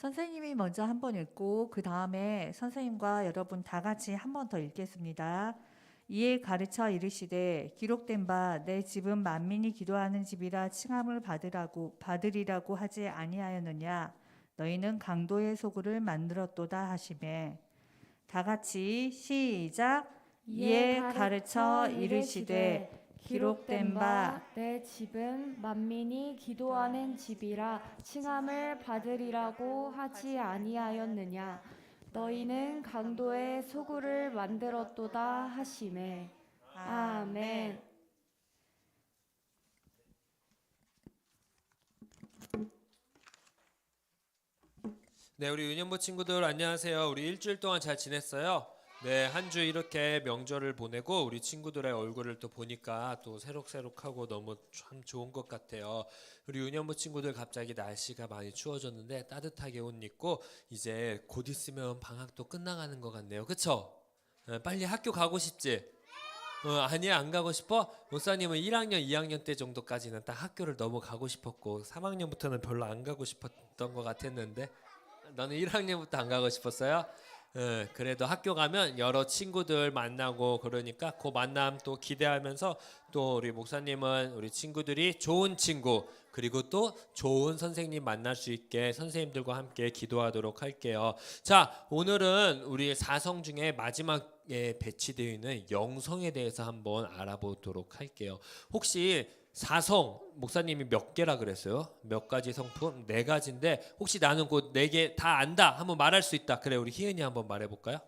선생님이 먼저 한 번 읽고 그 다음에 선생님과 여러분 다 같이 한 번 더 읽겠습니다. 이에 가르쳐 이르시되 기록된 바 내 집은 만민이 기도하는 집이라 칭함을 받으라고 받으리라고 하지 아니하였느냐? 너희는 강도의 소굴을 만들었도다 하시매. 다 같이 시작. 이에 가르쳐 이르시되 기록된 바 내 집은 만민이 기도하는 집이라 칭함을 받으리라고 하지 아니하였느냐 너희는 강도의 소굴을 만들었도다 하시매 아멘 네, 우리 유년부 친구들 안녕하세요. 우리 일주일 동안 잘 지냈어요? 네, 한 주 이렇게 명절을 보내고 우리 친구들의 얼굴을 또 보니까 또 새록새록하고 너무 참 좋은 것 같아요. 우리 유년부 친구들 갑자기 날씨가 많이 추워졌는데 따뜻하게 옷 입고 이제 곧 있으면 방학도 끝나가는 것 같네요. 그쵸? 네, 빨리 학교 가고 싶지? 어, 아니야 안 가고 싶어? 목사님은 1학년, 2학년 때 정도까지는 딱 학교를 너무 가고 싶었고 3학년부터는 별로 안 가고 싶었던 것 같았는데 너는 1학년부터 안 가고 싶었어요? 예, 그래도 학교 가면 여러 친구들 만나고 그러니까 그 만남 또 기대하면서 또 우리 목사님은 우리 친구들이 좋은 친구 그리고 또 좋은 선생님 만날 수 있게 선생님들과 함께 기도하도록 할게요. 자, 오늘은 우리 사성 중에 마지막에 배치되어 있는 영성에 대해서 한번 알아보도록 할게요. 혹시 사성 목사님이 몇 개라 그랬어요? 몇 가지 성품? 네 가지인데 혹시 나는 그네개 다 안다 한번 말할 수 있다. 그래 우리 희은이 한번 말해 볼까요?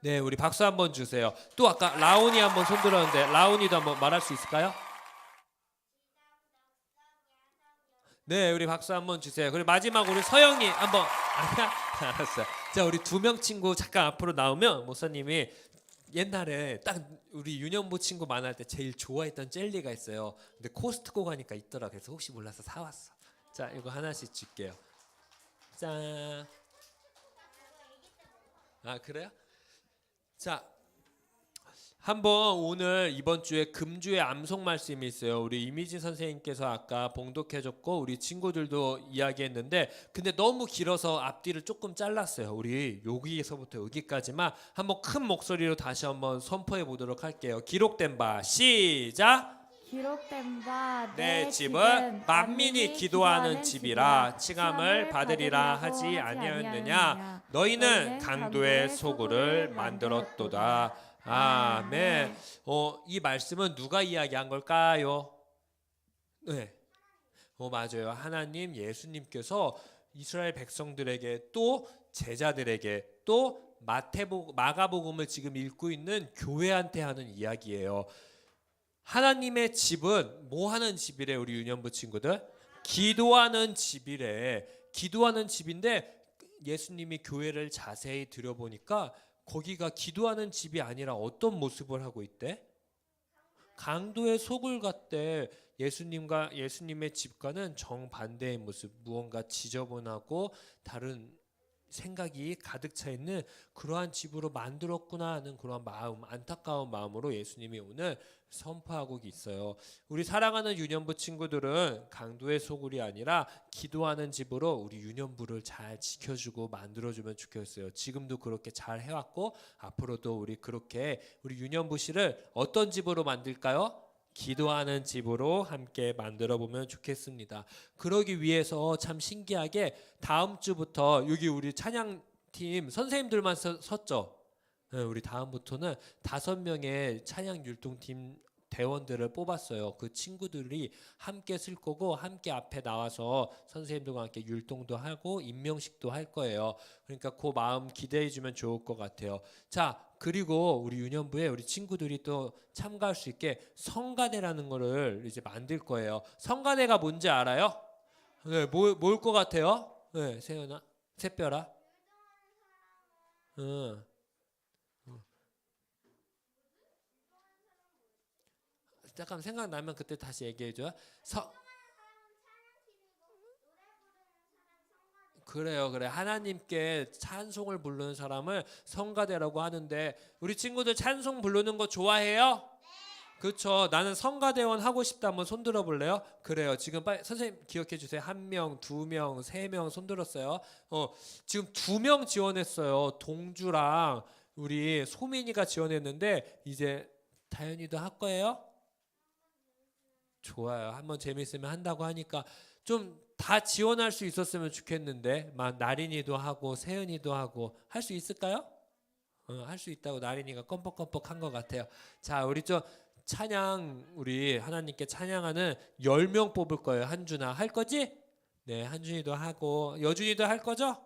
네, 우리 박수 한번 주세요. 또 아까 라온이 한번 손 들었는데 라온이도 한번 말할 수 있을까요? 네, 우리 박수 한번 주세요. 그리고 마지막 우리 서영이 한번 아니야? 알았어요. 자, 우리 두 명 친구 잠깐 앞으로 나오면 목사님이 옛날에 딱 우리 유년부 친구 만날 때 제일 좋아했던 젤리가 있어요. 근데 코스트코 가니까 있더라. 그래서 혹시 몰라서 사 왔어. 자, 이거 하나씩 줄게요. 짠. 아 그래요? 자, 한번 오늘 이번 주에 금주의 암송 말씀이 있어요. 우리 이미진 선생님께서 아까 봉독해줬고 우리 친구들도 이야기했는데 근데 너무 길어서 앞뒤를 조금 잘랐어요. 우리 여기에서부터 여기까지만 한번 큰 목소리로 다시 한번 선포해 보도록 할게요. 기록된 바 시작. 기록된 바 내 집은 만민이 기도하는 집이라 칭함을 받으리라 하지 아니하였느냐 너희는 강도의 소굴을 만들었도다 아멘 어, 이 말씀은 누가 이야기한 걸까요? 네. 어, 맞아요 하나님 예수님께서 이스라엘 백성들에게 또 제자들에게 또 마태복 마가복음을 지금 읽고 있는 교회한테 하는 이야기예요. 하나님의 집은 뭐 하는 집이래 우리 유년부 친구들? 기도하는 집이래. 기도하는 집인데 예수님이 교회를 자세히 들여보니까 거기가 기도하는 집이 아니라 어떤 모습을 하고 있대? 강도의 속을 갔대. 예수님과 예수님의 집과는 정반대의 모습, 무언가 지저분하고 다른 생각이 가득 차 있는 그러한 집으로 만들었구나 하는 그러한 마음, 안타까운 마음으로 예수님이 오늘 선포하고 있어요. 우리 사랑하는 유년부 친구들은 강도의 소굴이 아니라 기도하는 집으로 우리 유년부를 잘 지켜주고 만들어주면 좋겠어요. 지금도 그렇게 잘 해왔고 앞으로도 우리 그렇게 우리 유년부실을 어떤 집으로 만들까요? 기도하는 집으로 함께 만들어 보면 좋겠습니다. 그러기 위해서 참 신기하게 다음 주부터 여기 우리 찬양팀 선생님들만 서- 섰죠. 네, 우리 다음부터는 다섯 명의 찬양 율동팀 대원들을 뽑았어요. 그 친구들이 함께 쓸 거고 함께 앞에 나와서 선생님들과 함께 율동도 하고 임명식도 할 거예요. 그러니까 그 마음 기대해 주면 좋을 것 같아요. 자, 그리고 우리 유년부에 우리 친구들이 또 참가할 수 있게 성가대라는 거를 이제 만들 거예요. 성가대가 뭔지 알아요? 네, 뭐, 뭘것 같아요? 네, 세연아, 새별아. 응. 잠깐 생각나면 그때 다시 얘기해 줘요. 서 그래요, 그래. 하나님께 찬송을 부르는 사람을 성가대라고 하는데 우리 친구들 찬송 부르는 거 좋아해요? 그렇죠. 나는 성가대원 하고 싶다 한번 손 들어볼래요? 그래요. 지금 빨리 선생님 기억해 주세요. 한 명, 두 명, 세 명 손 들었어요. 어 지금 두 명 지원했어요. 동주랑 우리 소민이가 지원했는데 이제 다현이도 할 거예요? 좋아요. 한번 재밌으면 한다고 하니까 좀 다 지원할 수 있었으면 좋겠는데 막 나린이도 하고 세은이도 하고 할 수 있을까요? 어, 할수 있다고 나린이가 껌뻑껌뻑 한 것 같아요. 자, 우리 좀 찬양 우리 하나님께 찬양하는 10명 뽑을 거예요. 한준아 할 거지? 네, 한준이도 하고 여준이도 할 거죠?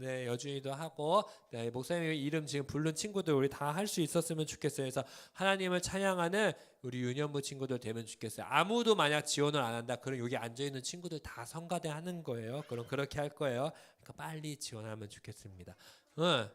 네, 여준이도 하고 네, 목사님 이름 지금 부른 친구들 우리 다 할 수 있었으면 좋겠어요. 그래서 하나님을 찬양하는 우리 유년부 친구들 되면 좋겠어요. 아무도 만약 지원을 안 한다. 그럼 여기 앉아 있는 친구들 다 성가대 하는 거예요. 그럼 그렇게 할 거예요. 그러니까 빨리 지원하면 좋겠습니다. 응.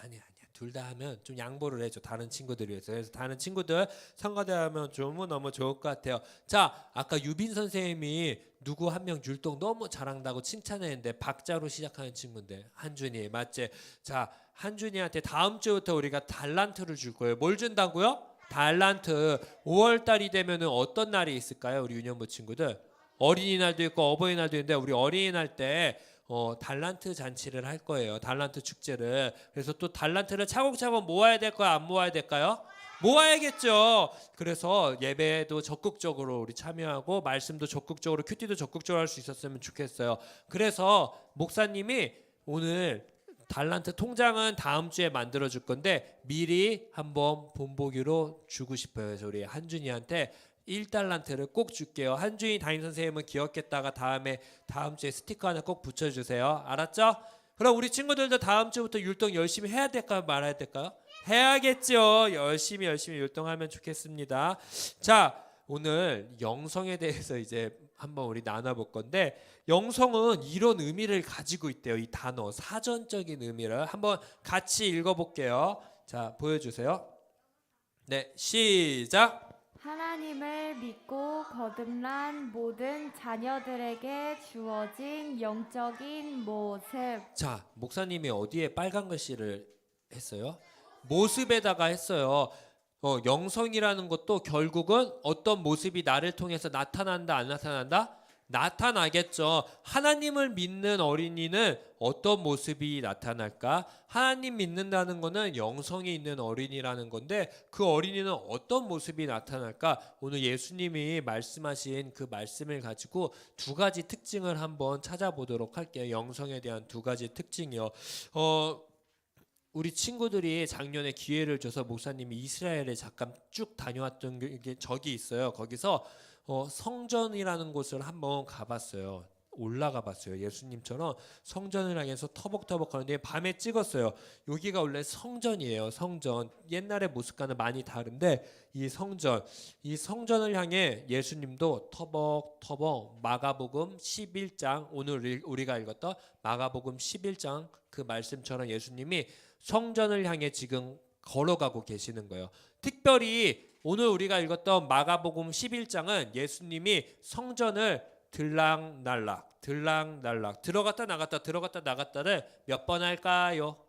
아니 아니야 둘 다 하면 좀 양보를 해줘 다른 친구들 위해서. 그래서 다른 친구들 성가대 하면 좀 너무 좋을 것 같아요. 자 아까 유빈 선생님이 누구 한 명 율동 너무 잘한다고 칭찬했는데 박자로 시작하는 친구인데 한준이 맞지? 자 한준이한테 다음 주부터 우리가 달란트를 줄 거예요. 뭘 준다고요? 달란트. 5월 달이 되면은 어떤 날이 있을까요 우리 유년부 친구들? 어린이날도 있고 어버이날도 있는데 우리 어린이날 때 어, 달란트 잔치를 할 거예요. 달란트 축제를. 그래서 또 달란트를 차곡차곡 모아야 될까요? 안 모아야 될까요? 모아야겠죠. 그래서 예배도 적극적으로 우리 참여하고 말씀도 적극적으로 큐티도 적극적으로 할 수 있었으면 좋겠어요. 그래서 목사님이 오늘 달란트 통장은 다음 주에 만들어 줄 건데 미리 한번 본보기로 주고 싶어요. 그래서 우리 한준이한테 1달란트를 꼭 줄게요. 한준이 담임 선생님은 기억했다가 다음에 다음 주에 스티커 하나 꼭 붙여 주세요. 알았죠? 그럼 우리 친구들도 다음 주부터 율동 열심히 해야 될까요? 말아야 될까요? 해야겠죠. 열심히 열심히 율동하면 좋겠습니다. 자, 오늘 영성에 대해서 이제 한번 우리 나눠볼 건데 영성은 이런 의미를 가지고 있대요. 이 단어 사전적인 의미를 한번 같이 읽어볼게요. 자, 보여주세요. 네, 시작. 하나님을 믿고 거듭난 모든 자녀들에게 주어진 영적인 모습. 자, 목사님이 어디에 빨간 글씨를 했어요? 모습에다가 했어요. 어, 영성이라는 것도 결국은 어떤 모습이 나를 통해서 나타난다, 안 나타난다? 나타나겠죠. 하나님을 믿는 어린이는 어떤 모습이 나타날까? 하나님 믿는다는 거는 영성이 있는 어린이라는 건데 그 어린이는 어떤 모습이 나타날까? 오늘 예수님이 말씀하신 그 말씀을 가지고 두 가지 특징을 한번 찾아보도록 할게요. 영성에 대한 두 가지 특징이요. 어, 우리 친구들이 작년에 기회를 줘서 목사님이 이스라엘에 잠깐 쭉 다녀왔던 적이 있어요. 거기서 어, 성전이라는 곳을 한번 가봤어요. 올라가 봤어요. 예수님처럼 성전을 향해서 터벅터벅 하는데 밤에 찍었어요. 여기가 원래 성전이에요. 성전. 옛날의 모습과는 많이 다른데 이 성전, 이 성전을 향해 예수님도 터벅터벅 마가복음 11장 오늘 일- 우리가 읽었던 마가복음 11장 그 말씀처럼 예수님이 성전을 향해 지금 걸어가고 계시는 거예요. 특별히 오늘 우리가 읽었던 마가복음 11장은 예수님이 성전을 들락날락 들락날락 들어갔다 나갔다 들어갔다 나갔다를 몇 번 할까요?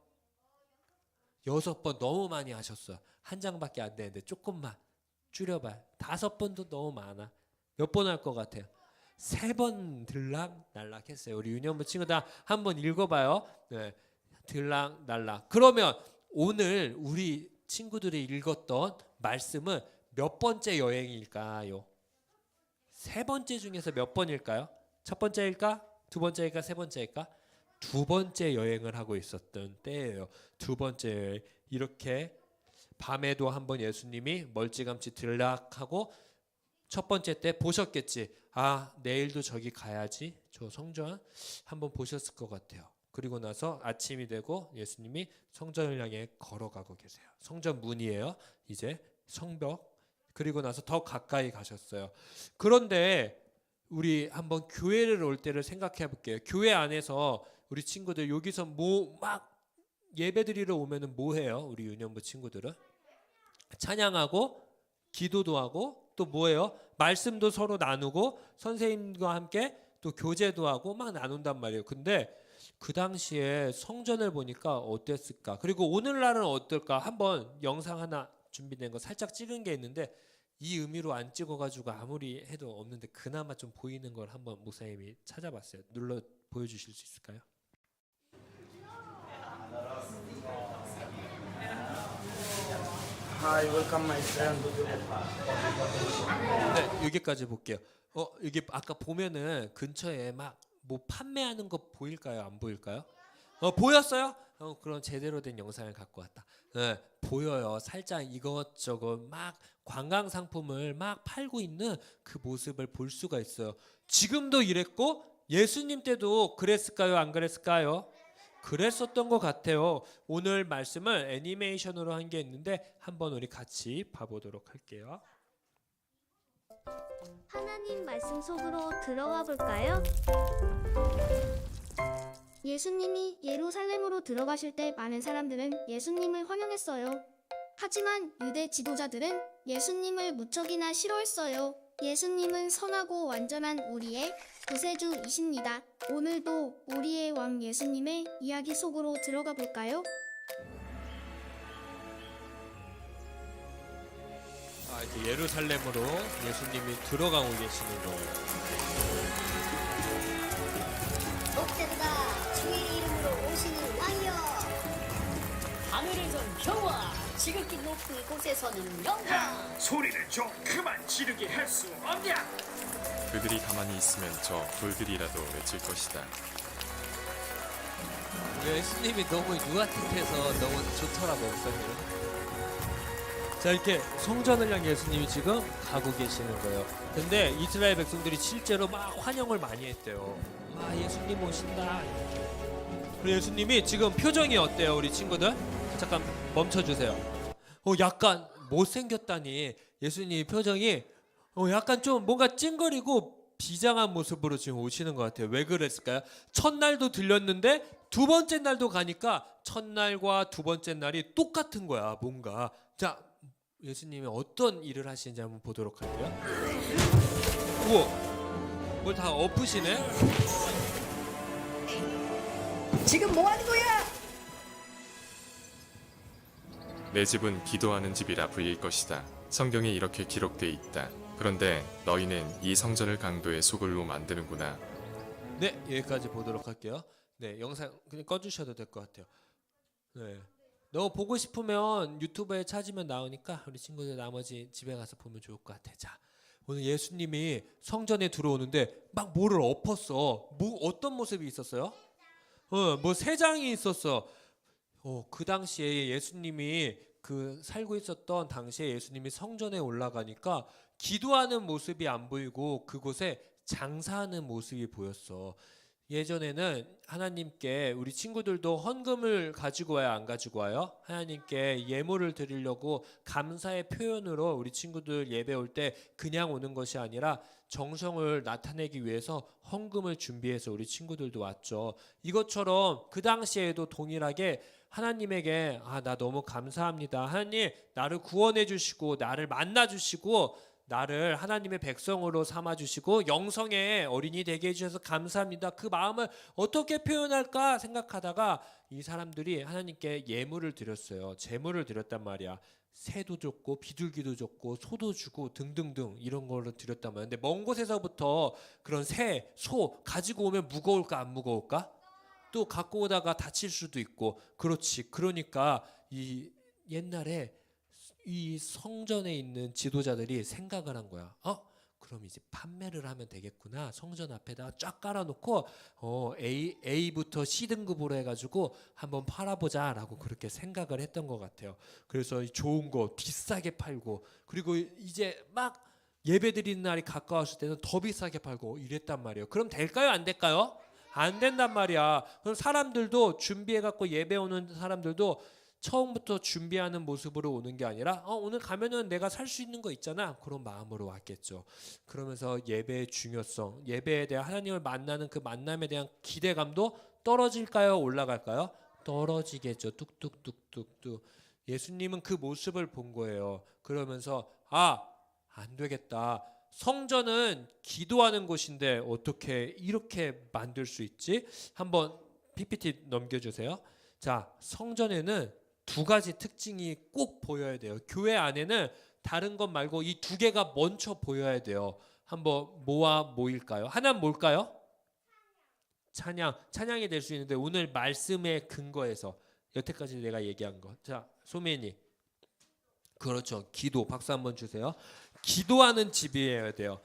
여섯 번 너무 많이 하셨어요. 한 장밖에 안 되는데 조금만 줄여봐. 다섯 번도 너무 많아. 몇 번 할 것 같아요? 세 번 들락날락 했어요. 우리 유년부 친구들 한번 읽어봐요. 네. 들락날락. 그러면 오늘 우리 친구들이 읽었던 말씀은 몇 번째 여행일까요? 세 번째 중에서 몇 번일까요? 첫 번째일까? 두 번째일까? 세 번째일까? 두 번째 여행을 하고 있었던 때예요. 두 번째. 이렇게 밤에도 한번 예수님이 멀찌감치 들락하고 첫 번째 때 보셨겠지. 아 내일도 저기 가야지. 저 성전 한번 보셨을 것 같아요. 그리고 나서 아침이 되고 예수님이 성전을 향해 걸어가고 계세요. 성전 문이에요. 이제 성벽. 그리고 나서 더 가까이 가셨어요. 그런데 우리 한번 교회를 올 때를 생각해 볼게요. 교회 안에서 우리 친구들 여기서 뭐 막 예배 드리러 오면은 뭐 해요? 우리 유년부 친구들은 찬양하고 기도도 하고 또 뭐예요? 말씀도 서로 나누고 선생님과 함께 또 교제도 하고 막 나눈단 말이에요. 근데 그 당시에 성전을 보니까 어땠을까? 그리고 오늘날은 어떨까? 한번 영상 하나 준비된 거 살짝 찍은 게 있는데 이 의미로 안 찍어가지고 아무리 해도 없는데 그나마 좀 보이는 걸 한번 목사님이 찾아봤어요. 눌러 보여주실 수 있을까요? Hi, welcome my friend. 네, 여기까지 볼게요. 어, 여기 아까 보면은 근처에 막 뭐 판매하는 거 보일까요? 안 보일까요? 어, 보였어요? 어, 그럼 제대로 된 영상을 갖고 왔다. 네, 보여요. 살짝 이것저것 막 관광 상품을 막 팔고 있는 그 모습을 볼 수가 있어요. 지금도 이랬고 예수님 때도 그랬을까요? 안 그랬을까요? 그랬었던 것 같아요. 오늘 말씀을 애니메이션으로 한 게 있는데 한번 우리 같이 봐보도록 할게요. 하나님 말씀 속으로 들어가 볼까요? 예수님이 예루살렘으로 들어가실 때 많은 사람들은 예수님을 환영했어요. 하지만 유대 지도자들은 예수님을 무척이나 싫어했어요. 예수님은 선하고 완전한 우리의 구세주이십니다. 오늘도 우리의 왕 예수님의 이야기 속으로 들어가 볼까요? 아, 이제 예루살렘으로 예수님이 들어가고 계시는 거예요. 복되다 주의 이름으로 오시는 왕이여 하늘에선 평화, 지극히 높은 곳에서는 영광. 소리를 좀 그만 지르게 할 수 없냐? 그들이 가만히 있으면 저 돌들이라도 외칠 것이다. 예수님이 너무 유아틱해서 너무 좋더라고 목사님. 자 이렇게 성전을 향해 예수님이 지금 가고 계시는 거예요. 근데 이스라엘 백성들이 실제로 막 환영을 많이 했대요. 아 예수님 오신다. 그리고 예수님이 지금 표정이 어때요, 우리 친구들? 잠깐 멈춰 주세요. 어 약간 못생겼다니 예수님 표정이 어 약간 좀 뭔가 찡그리고 비장한 모습으로 지금 오시는 것 같아요. 왜 그랬을까요? 첫날도 들렸는데 두 번째 날도 가니까 첫날과 두 번째 날이 똑같은 거야. 뭔가 자 예수님이 어떤 일을 하시는지 한번 보도록 할게요. 우와, 뭘 다 엎으시네? 지금 뭐 하는 거야? 내 집은 기도하는 집이라 불릴 것이다. 성경에 이렇게 기록돼 있다. 그런데 너희는 이 성전을 강도의 소굴로 만드는구나. 네, 여기까지 보도록 할게요. 네, 영상 그냥 꺼주셔도 될 것 같아요. 네. 너 보고 싶으면 유튜브에 찾으면 나오니까 우리 친구들 나머지 집에 가서 보면 좋을 것 같아. 자, 오늘 예수님이 성전에 들어오는데 막 뭐를 엎었어. 뭐 어떤 모습이 있었어요? 어, 뭐 세 장이 있었어. 어, 그 당시에 예수님이 그 살고 있었던 당시에 예수님이 성전에 올라가니까 기도하는 모습이 안 보이고 그곳에 장사하는 모습이 보였어. 예전에는 하나님께 우리 친구들도 헌금을 가지고 와요, 안 가지고 와요? 하나님께 예물을 드리려고 감사의 표현으로 우리 친구들 예배 올 때 그냥 오는 것이 아니라 정성을 나타내기 위해서 헌금을 준비해서 우리 친구들도 왔죠. 이것처럼 그 당시에도 동일하게 하나님에게 아, 나 너무 감사합니다. 하나님, 나를 구원해 주시고 나를 만나 주시고 나를 하나님의 백성으로 삼아 주시고 영성의 어린이 되게 해 주셔서 감사합니다. 그 마음을 어떻게 표현할까 생각하다가 이 사람들이 하나님께 예물을 드렸어요. 제물을 드렸단 말이야. 새도 줬고 비둘기도 줬고 소도 주고 등등등 이런 거를 드렸단 말이야. 근데 먼 곳에서부터 그런 새, 소 가지고 오면 무거울까 안 무거울까? 또 갖고 오다가 다칠 수도 있고 그렇지. 그러니까 이 옛날에 이 성전에 있는 지도자들이 생각을 한 거야. 어? 그럼 이제 판매를 하면 되겠구나. 성전 앞에다가 쫙 깔아놓고 어 A A부터 C 등급으로 해가지고 한번 팔아보자라고 그렇게 생각을 했던 것 같아요. 그래서 이 좋은 거 비싸게 팔고 그리고 이제 막 예배 드리는 날이 가까웠을 때는 더 비싸게 팔고 이랬단 말이에요. 그럼 될까요? 안 될까요? 안 된단 말이야. 그럼 사람들도 준비해 갖고 예배 오는 사람들도 처음부터 준비하는 모습으로 오는 게 아니라 어, 오늘 가면은 내가 살 수 있는 거 있잖아 그런 마음으로 왔겠죠. 그러면서 예배의 중요성, 예배에 대한 하나님을 만나는 그 만남에 대한 기대감도 떨어질까요? 올라갈까요? 떨어지겠죠. 뚝뚝뚝뚝뚝. 예수님은 그 모습을 본 거예요. 그러면서 아, 안 되겠다. 성전은 기도하는 곳인데 어떻게 이렇게 만들 수 있지? 한번 PPT 넘겨주세요. 자, 성전에는 두 가지 특징이 꼭 보여야 돼요. 교회 안에는 다른 것 말고 이 두 개가 먼저 보여야 돼요. 한번 뭐와 뭐일까요? 하나는 뭘까요? 찬양. 찬양이 될 수 있는데 오늘 말씀의 근거에서 여태까지 내가 얘기한 거. 자, 소매니. 그렇죠. 기도. 박수 한번 주세요. 기도하는 집이어야 돼요.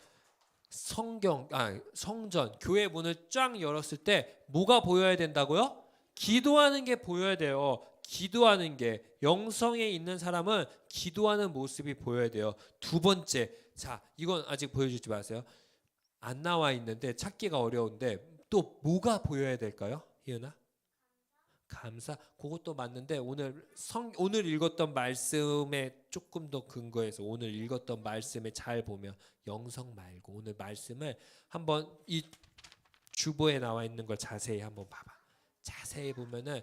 성경, 아, 성전, 교회 문을 쫙 열었을 때 뭐가 보여야 된다고요? 기도하는 게 보여야 돼요. 기도하는 게 영성에 있는 사람은 기도하는 모습이 보여야 돼요. 두 번째, 자, 이건 아직 보여주지 마세요. 안 나와 있는데 찾기가 어려운데 또 뭐가 보여야 될까요, 희은아? 감사. 그것도 맞는데 오늘 성 오늘 읽었던 말씀에 조금 더 근거해서 오늘 읽었던 말씀에 잘 보면 영성 말고 오늘 말씀을 한번 이 주보에 나와 있는 걸 자세히 한번 봐봐. 자세히 보면은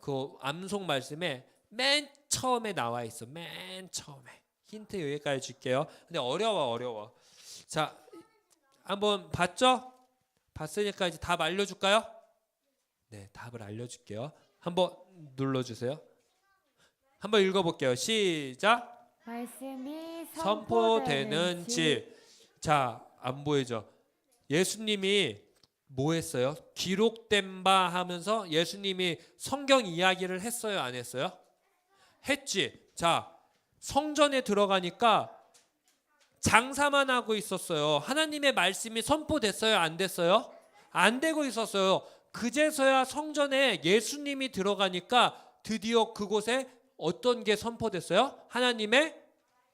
그 암송 말씀에 맨 처음에 나와 있어. 맨 처음에. 힌트 여기까지 줄게요. 근데 어려워 어려워. 자, 한번 봤죠? 봤으니까 이제 답 알려줄까요? 네, 답을 알려줄게요. 한번 눌러주세요. 한번 읽어볼게요. 시작. 말씀이 선포되는 집. 자, 안 보이죠? 예수님이 뭐 했어요? 기록된 바 하면서 예수님이 성경 이야기를 했어요, 안 했어요? 했지. 자, 성전에 들어가니까 장사만 하고 있었어요. 하나님의 말씀이 선포됐어요, 안 됐어요? 안 되고 있었어요. 그제서야 성전에 예수님이 들어가니까 드디어 그곳에 어떤 게 선포됐어요? 하나님의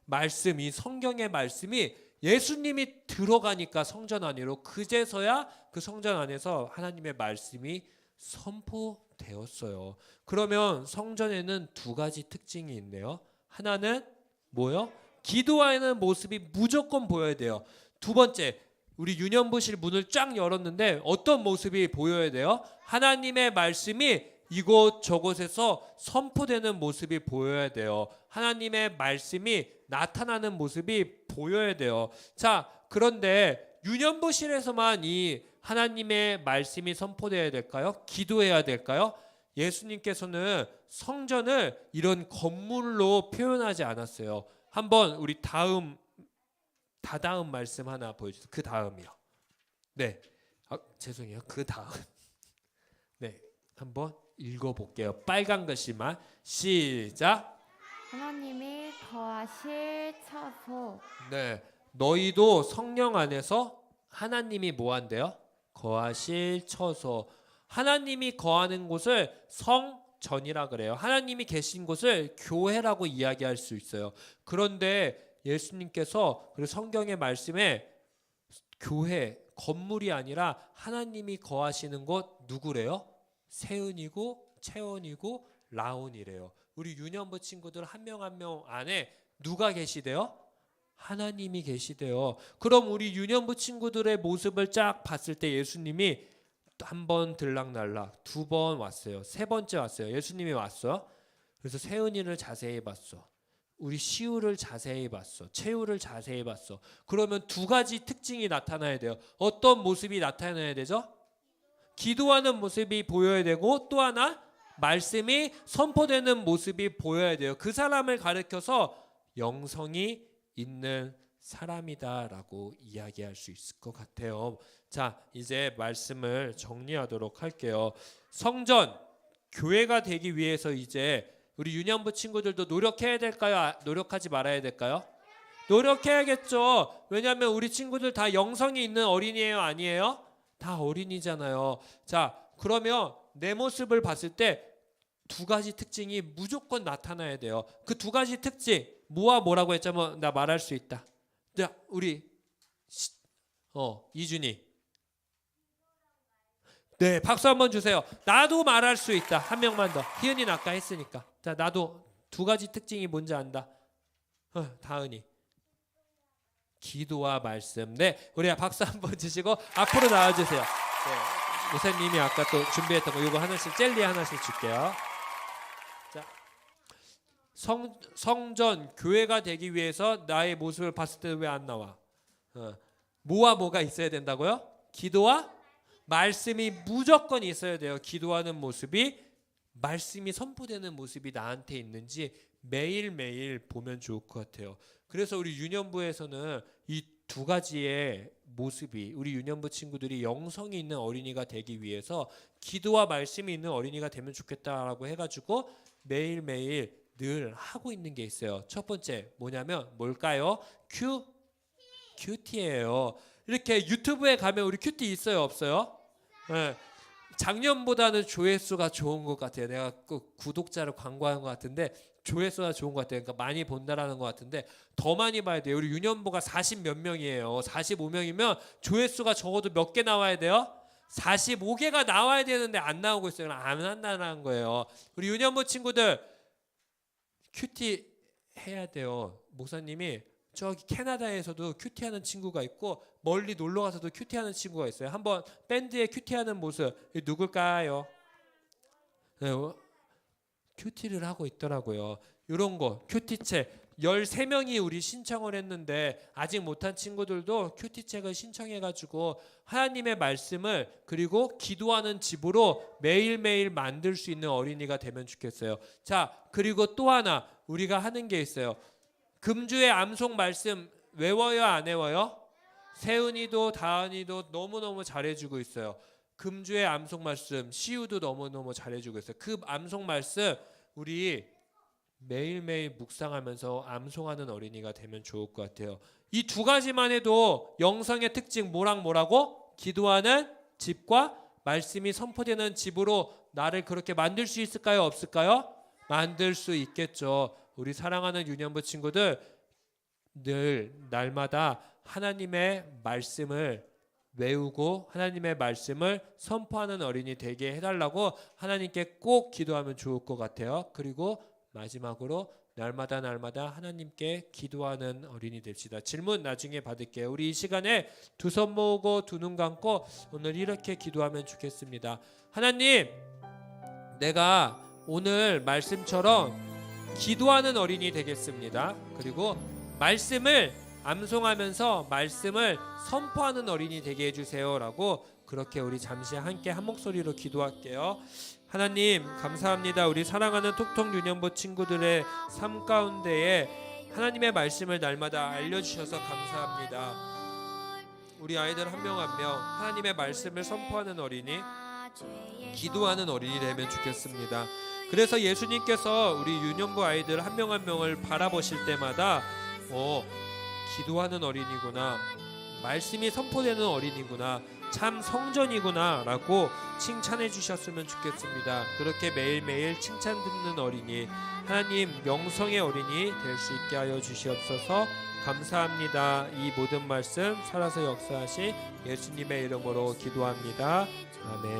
말씀이 성경의 말씀이 예수님이 들어가니까 성전 안으로 그제서야 그 성전 안에서 하나님의 말씀이 선포되었어요. 그러면 성전에는 두 가지 특징이 있네요. 하나는 뭐요? 기도하는 모습이 무조건 보여야 돼요. 두 번째, 우리 유년부실 문을 쫙 열었는데 어떤 모습이 보여야 돼요? 하나님의 말씀이 이곳 저곳에서 선포되는 모습이 보여야 돼요. 하나님의 말씀이 나타나는 모습이 보여야 돼요. 자, 그런데 유년부실에서만 이 하나님의 말씀이 선포되어야 될까요? 기도해야 될까요? 예수님께서는 성전을 이런 건물로 표현하지 않았어요. 한번 우리 다음 다다음 말씀 하나 보여주세요. 그 다음이요. 네. 아, 죄송해요. 그 다음. 네. 한번 읽어볼게요. 빨간 글씨만 시작. 하나님이 거하실 처소 네. 너희도 성령 안에서 하나님이 뭐 한대요? 거하실 처소. 하나님이 거하는 곳을 성전이라 그래요. 하나님이 계신 곳을 교회라고 이야기할 수 있어요. 그런데 예수님께서 그리고 성경의 말씀에 교회 건물이 아니라 하나님이 거하시는 곳 누구래요? 세은이고 채원이고 라온이래요. 우리 유년부 친구들 한 명 한 명 안에 누가 계시대요? 하나님이 계시대요. 그럼 우리 유년부 친구들의 모습을 쫙 봤을 때 예수님이 한 번 들락날락 두 번 왔어요. 세 번째 왔어요. 예수님이 왔어요. 그래서 세은이를 자세히 봤어. 우리 시우를 자세히 봤어. 채우를 자세히 봤어. 그러면 두 가지 특징이 나타나야 돼요. 어떤 모습이 나타나야 되죠? 기도하는 모습이 보여야 되고 또 하나 말씀이 선포되는 모습이 보여야 돼요. 그 사람을 가르켜서 영성이 있는 사람이다라고 이야기할 수 있을 것 같아요. 자, 이제 말씀을 정리하도록 할게요. 성전 교회가 되기 위해서 이제 우리 유년부 친구들도 노력해야 될까요? 아, 노력하지 말아야 될까요? 노력해야겠죠. 왜냐하면 우리 친구들 다 영성이 있는 어린이에요, 아니에요? 다 어린이잖아요. 자, 그러면 내 모습을 봤을 때 두 가지 특징이 무조건 나타나야 돼요. 그 두 가지 특징 뭐와 뭐라고 했자면 나 말할 수 있다. 자, 우리 시- 어 이준이. 네, 박수 한번 주세요. 나도 말할 수 있다. 한 명만 더. 희은이는 아까 했으니까. 자, 나도 두 가지 특징이 뭔지 안다. 어, 다은이. 기도와 말씀. 네, 우리 박수 한번 주시고 앞으로 나와주세요. 네, 목사님이 아까 또 준비했던 거 이거 하나씩 젤리 하나씩 줄게요. 자, 성 성전 교회가 되기 위해서 나의 모습을 봤을 때 왜 안 나와? 어, 뭐와 뭐가 있어야 된다고요? 기도와 말씀이 무조건 있어야 돼요. 기도하는 모습이 말씀이 선포되는 모습이 나한테 있는지 매일매일 보면 좋을 것 같아요. 그래서 우리 유년부에서는 이 두 가지의 모습이 우리 유년부 친구들이 영성이 있는 어린이가 되기 위해서 기도와 말씀이 있는 어린이가 되면 좋겠다라고 해가지고 매일매일 늘 하고 있는 게 있어요. 첫 번째 뭐냐면 뭘까요? 큐 큐티예요. 이렇게 유튜브에 가면 우리 큐티 있어요, 없어요? 네. 작년보다는 조회수가 좋은 것 같아요. 내가 그 구독자를 광고하는 것 같은데 조회수가 좋은 것 같아요. 그러니까 많이 본다라는 것 같은데 더 많이 봐야 돼요. 우리 유년보가 40 몇 명이에요. 45명이면 조회수가 적어도 몇 개 나와야 돼요? 45개가 나와야 되는데 안 나오고 있어요. 안 한다는 거예요. 우리 유년부 친구들 큐티 해야 돼요. 목사님이 저기 캐나다에서도 큐티하는 친구가 있고 멀리 놀러 가서도 큐티하는 친구가 있어요. 한번 밴드에 큐티하는 모습 이 누굴까요? 네, 어, 큐티를 하고 있더라고요. 이런 거 큐티책 13명이 우리 신청을 했는데 아직 못한 친구들도 큐티책을 신청해 가지고 하나님의 말씀을 그리고 기도하는 집으로 매일매일 만들 수 있는 어린이가 되면 좋겠어요. 자, 그리고 또 하나 우리가 하는 게 있어요. 금주의 암송 말씀 외워요 안 외워요? 세은이도 다은이도 너무너무 잘해주고 있어요. 금주의 암송 말씀 시우도 너무너무 잘해주고 있어요. 그 암송 말씀 우리 매일매일 묵상하면서 암송하는 어린이가 되면 좋을 것 같아요. 이 두 가지만 해도 영성의 특징 뭐랑 뭐라고? 기도하는 집과 말씀이 선포되는 집으로 나를 그렇게 만들 수 있을까요? 없을까요? 만들 수 있겠죠. 우리 사랑하는 유년부 친구들 늘 날마다 하나님의 말씀을 외우고 하나님의 말씀을 선포하는 어린이 되게 해달라고 하나님께 꼭 기도하면 좋을 것 같아요. 그리고 마지막으로 날마다 날마다 하나님께 기도하는 어린이 됩시다. 질문 나중에 받을게요. 우리 이 시간에 두 손 모으고 두 눈 감고 오늘 이렇게 기도하면 좋겠습니다. 하나님, 내가 오늘 말씀처럼 기도하는 어린이 되겠습니다. 그리고 말씀을 암송하면서 말씀을 선포하는 어린이 되게 해주세요라고 그렇게 우리 잠시 함께 한 목소리로 기도할게요. 하나님 감사합니다. 우리 사랑하는 톡톡 유년부 친구들의 삶 가운데에 하나님의 말씀을 날마다 알려주셔서 감사합니다. 우리 아이들 한 명 한 명 하나님의 말씀을 선포하는 어린이, 기도하는 어린이 되면 좋겠습니다. 그래서 예수님께서 우리 유년부 아이들 한 명 한 명을 바라보실 때마다 어 기도하는 어린이구나 말씀이 선포되는 어린이구나 참 성전이구나 라고 칭찬해 주셨으면 좋겠습니다. 그렇게 매일매일 칭찬 듣는 어린이 하나님 영성의 어린이 될 수 있게 하여 주시옵소서 감사합니다. 이 모든 말씀 살아서 역사하신 예수님의 이름으로 기도합니다. 아멘.